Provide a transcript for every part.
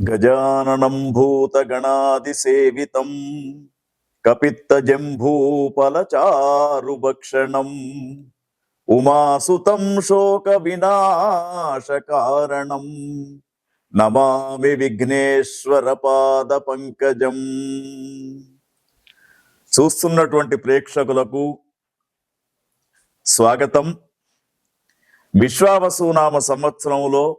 గజాననం భూతగణాదిసేవితం కపిత్తజంభూపలచారుభక్షణం. ఉమాసుతం శోక వినాశకారణం నమామి విఘ్నేశ్వర పాద పంకజం చూస్తున్నటువంటి ప్రేక్షకులకు స్వాగతం. విశ్వావసునామ సంవత్సరంలో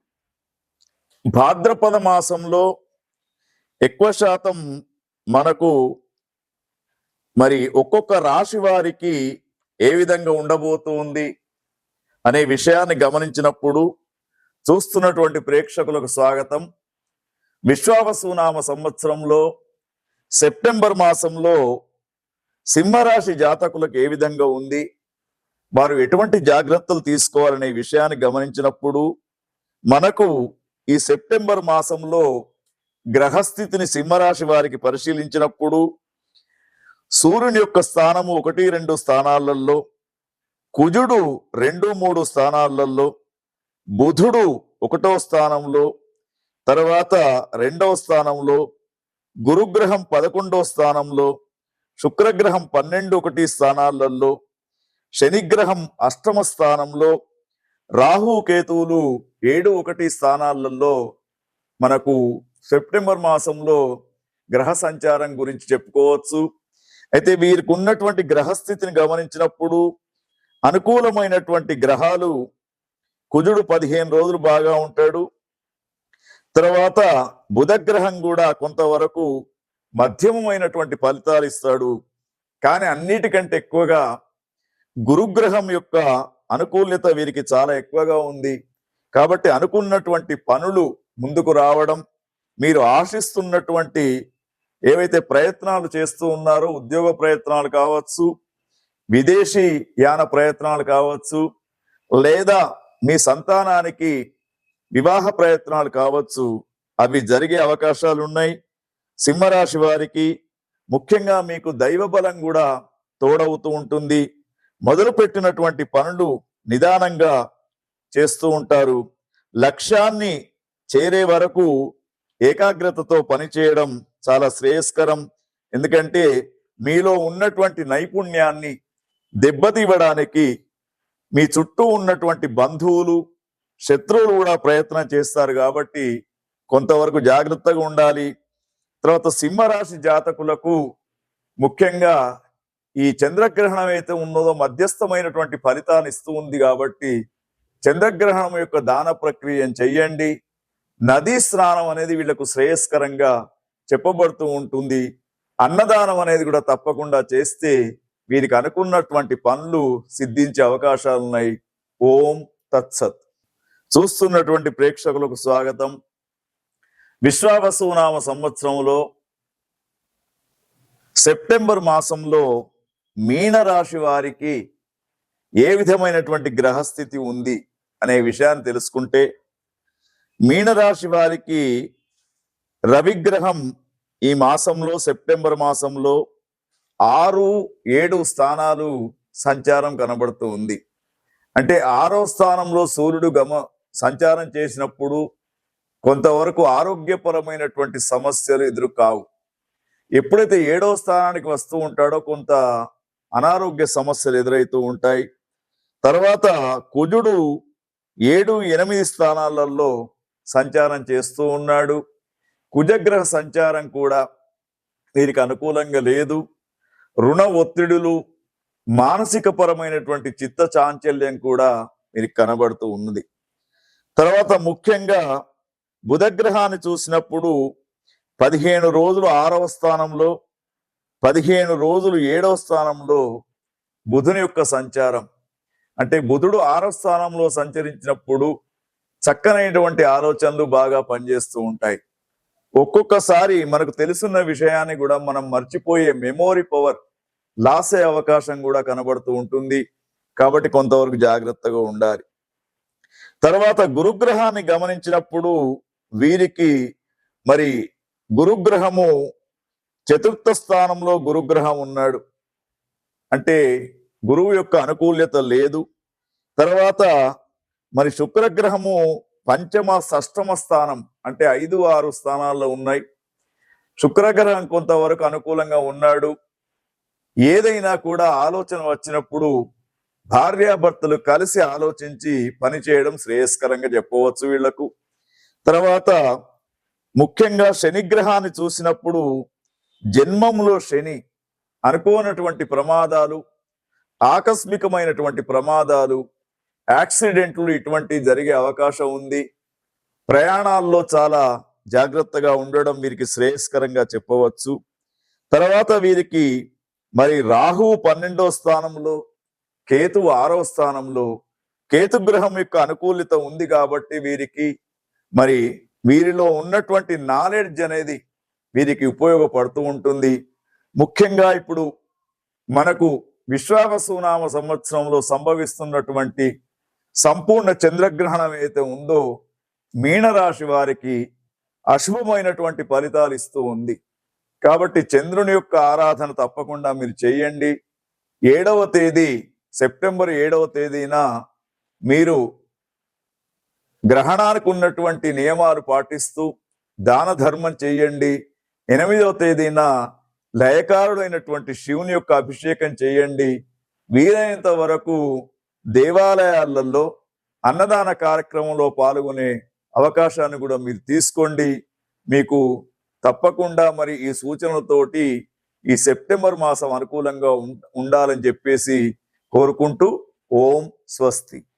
భాద్రపద మాసంలో ఎక్కువ శాతం మనకు మరి ఒక్కొక్క రాశి వారికి ఏ విధంగా ఉండబోతుంది అనే విషయాన్ని గమనించినప్పుడు చూస్తున్నటువంటి ప్రేక్షకులకు స్వాగతం. విశ్వావసునామ సంవత్సరంలో సెప్టెంబర్ మాసంలో సింహరాశి జాతకులకు ఏ విధంగా ఉంది వారు ఎటువంటి జాగ్రత్తలు తీసుకోవాలనే విషయాన్ని గమనించినప్పుడు మనకు ఈ సెప్టెంబర్ మాసంలో గ్రహస్థితిని సింహరాశి వారికి పరిశీలించినప్పుడు సూర్యుని యొక్క స్థానము ఒకటి రెండు స్థానాలలో కుజుడు రెండు మూడు స్థానాలలో బుధుడు ఒకటో స్థానంలో తర్వాత రెండవ స్థానంలో గురుగ్రహం పదకొండో స్థానంలో శుక్రగ్రహం పన్నెండు ఒకటి స్థానాలలో శనిగ్రహం అష్టమ స్థానంలో రాహు కేతువులు ఏడు ఒకటి స్థానాలలో మనకు సెప్టెంబర్ మాసంలో గ్రహ సంచారం గురించి చెప్పుకోవచ్చు. అయితే వీరికి ఉన్నటువంటి గ్రహస్థితిని గమనించినప్పుడు అనుకూలమైనటువంటి గ్రహాలు కుజుడు పదిహేను రోజులు బాగా ఉంటాడు. తర్వాత బుధగ్రహం కూడా కొంతవరకు మధ్యమమైనటువంటి ఫలితాలు ఇస్తాడు. కానీ అన్నిటికంటే ఎక్కువగా గురుగ్రహం యొక్క అనుకూల్యత వీరికి చాలా ఎక్కువగా ఉంది. కాబట్టి అనుకున్నటువంటి పనులు ముందుకు రావడం మీరు ఆశిస్తున్నటువంటి ఏవైతే ప్రయత్నాలు చేస్తూ ఉన్నారో ఉద్యోగ ప్రయత్నాలు కావచ్చు విదేశీ యాన ప్రయత్నాలు కావచ్చు లేదా మీ సంతానానికి వివాహ ప్రయత్నాలు కావచ్చు అవి జరిగే అవకాశాలు ఉన్నాయి. సింహరాశి వారికి ముఖ్యంగా మీకు దైవ బలం కూడా తోడవుతూ ఉంటుంది. మొదలు పెట్టినటువంటి పనులు నిదానంగా చేస్తూ ఉంటారు. లక్ష్యాన్ని చేరే వరకు ఏకాగ్రతతో పనిచేయడం చాలా శ్రేయస్కరం. ఎందుకంటే మీలో ఉన్నటువంటి నైపుణ్యాన్ని దెబ్బతీవడానికి మీ చుట్టూ ఉన్నటువంటి బంధువులు శత్రువులు కూడా ప్రయత్నం చేస్తారు కాబట్టి కొంతవరకు జాగ్రత్తగా ఉండాలి. తర్వాత సింహరాశి జాతకులకు ముఖ్యంగా ఈ చంద్రగ్రహణం అయితే ఉన్నదో మధ్యస్థమైనటువంటి ఫలితాన్ని ఇస్తూ ఉంది కాబట్టి చంద్రగ్రహణం యొక్క దాన ప్రక్రియను చెయ్యండి. నదీ స్నానం అనేది వీళ్ళకు శ్రేయస్కరంగా చెప్పబడుతూ ఉంటుంది. అన్నదానం అనేది కూడా తప్పకుండా చేస్తే వీరికి అనుకున్నటువంటి పనులు సిద్ధించే అవకాశాలు ఉన్నాయి. ఓం తత్సత్. చూస్తున్నటువంటి ప్రేక్షకులకు స్వాగతం. విశ్వావసునామ సంవత్సరంలో సెప్టెంబర్ మాసంలో మీనరాశి వారికి ఏ విధమైనటువంటి గ్రహస్థితి ఉంది అనే విషయాన్ని తెలుసుకుంటే మీనరాశి వారికి రవిగ్రహం ఈ మాసంలో సెప్టెంబర్ మాసంలో ఆరు ఏడు స్థానాలు సంచారం కనబడుతూ ఉంది. అంటే ఆరో స్థానంలో సూర్యుడు గమ సంచారం చేసినప్పుడు కొంతవరకు ఆరోగ్యపరమైనటువంటి సమస్యలు ఎదురు కావు ఎప్పుడైతే ఏడో స్థానానికి వస్తూ ఉంటాడో కొంత అనారోగ్య సమస్యలు ఎదురవుతూ ఉంటాయి. తర్వాత కుజుడు ఏడు ఎనిమిది స్థానాలలో సంచారం చేస్తూ ఉన్నాడు. కుజగ్రహ సంచారం కూడా వీరికి అనుకూలంగా లేదు. రుణ ఒత్తిడులు మానసిక పరమైనటువంటి చిత్త చాంచల్యం కూడా వీరికి కనబడుతూ ఉన్నది. తర్వాత ముఖ్యంగా బుధగ్రహాన్ని చూసినప్పుడు పదిహేను రోజులు ఆరవ స్థానంలో పదిహేను రోజులు ఏడవ స్థానంలో బుధుని యొక్క సంచారం. అంటే బుధుడు ఆరవ స్థానంలో సంచరించినప్పుడు చక్కనైనటువంటి ఆలోచనలు బాగా పనిచేస్తూ ఉంటాయి. ఒక్కొక్కసారి మనకు తెలుసున్న విషయాన్ని కూడా మనం మర్చిపోయే మెమోరీ పవర్ లాస్ అయ్యే అవకాశం కూడా కనబడుతూ ఉంటుంది. కాబట్టి కొంతవరకు జాగ్రత్తగా ఉండాలి. తర్వాత గురుగ్రహాన్ని గమనించినప్పుడు వీరికి మరి గురుగ్రహము చతుర్థ స్థానంలో గురుగ్రహం ఉన్నాడు. అంటే గురువు యొక్క అనుకూల్యత లేదు. తర్వాత మరి శుక్రగ్రహము పంచమ షష్టమ స్థానం అంటే ఐదు ఆరు స్థానాల్లో ఉన్నాయి. శుక్రగ్రహం కొంతవరకు అనుకూలంగా ఉన్నాడు. ఏదైనా కూడా ఆలోచన వచ్చినప్పుడు భార్యాభర్తలు కలిసి ఆలోచించి పని చేయడం శ్రేయస్కరంగా చెప్పవచ్చు వీళ్ళకు తర్వాత ముఖ్యంగా శనిగ్రహాన్ని చూసినప్పుడు జన్మంలో శని అనుకోనటువంటి ప్రమాదాలు ఆకస్మికమైనటువంటి ప్రమాదాలు యాక్సిడెంట్లు ఇటువంటి జరిగే అవకాశం ఉంది. ప్రయాణాల్లో చాలా జాగ్రత్తగా ఉండడం వీరికి శ్రేయస్కరంగా చెప్పవచ్చు. తర్వాత వీరికి మరి రాహువు పన్నెండో స్థానంలో కేతువు ఆరో స్థానంలో కేతు గ్రహం యొక్క అనుకూలిత ఉంది కాబట్టి వీరికి మరి వీరిలో ఉన్నటువంటి నాలెడ్జ్ అనేది వీరికి ఉపయోగపడుతూ ఉంటుంది. ముఖ్యంగా ఇప్పుడు మనకు విశ్వావసునామ సంవత్సరంలో సంభవిస్తున్నటువంటి సంపూర్ణ చంద్రగ్రహణం ఏదైతే ఉందో మీనరాశి వారికి అశుభమైనటువంటి ఫలితాలు ఇస్తూ ఉంది. కాబట్టి చంద్రుని యొక్క ఆరాధన తప్పకుండా మీరు చేయండి. ఏడవ తేదీ సెప్టెంబర్ ఏడవ తేదీన మీరు గ్రహణానికి ఉన్నటువంటి నియమాలు పాటిస్తూ దాన ధర్మం చేయండి. ఎనిమిదవ తేదీన లయకారుడైనటువంటి శివుని యొక్క అభిషేకం చేయండి. వీలైనంత వరకు దేవాలయాలలో అన్నదాన కార్యక్రమంలో పాల్గొనే అవకాశాన్ని కూడా మీరు తీసుకోండి. మీకు తప్పకుండా మరి ఈ సూచనలతోటి ఈ సెప్టెంబర్ మాసం అనుకూలంగా ఉం- ఉండాలని చెప్పేసి కోరుకుంటూ ఓం స్వస్తి.